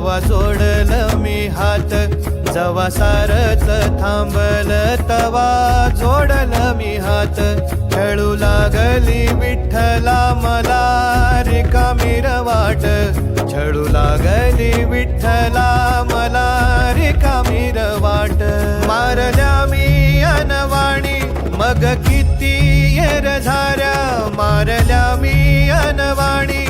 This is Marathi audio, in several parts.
जवा जोडल मी हात जवा सारच थांबल तवा. जोडल मी हात खेळू लागली विठ्ठला मला. रिकामी वाट छळू लागली विठ्ठला मला. रिकामी वाट मारल्या मी अनवाणी. मग किती येर झाऱ्या मारल्या मी अनवाणी.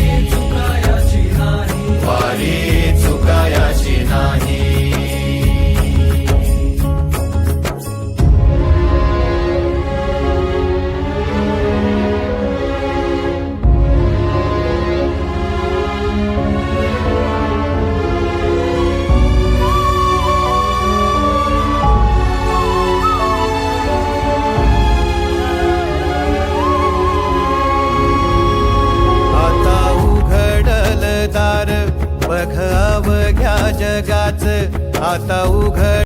वारी जगाच आता उघड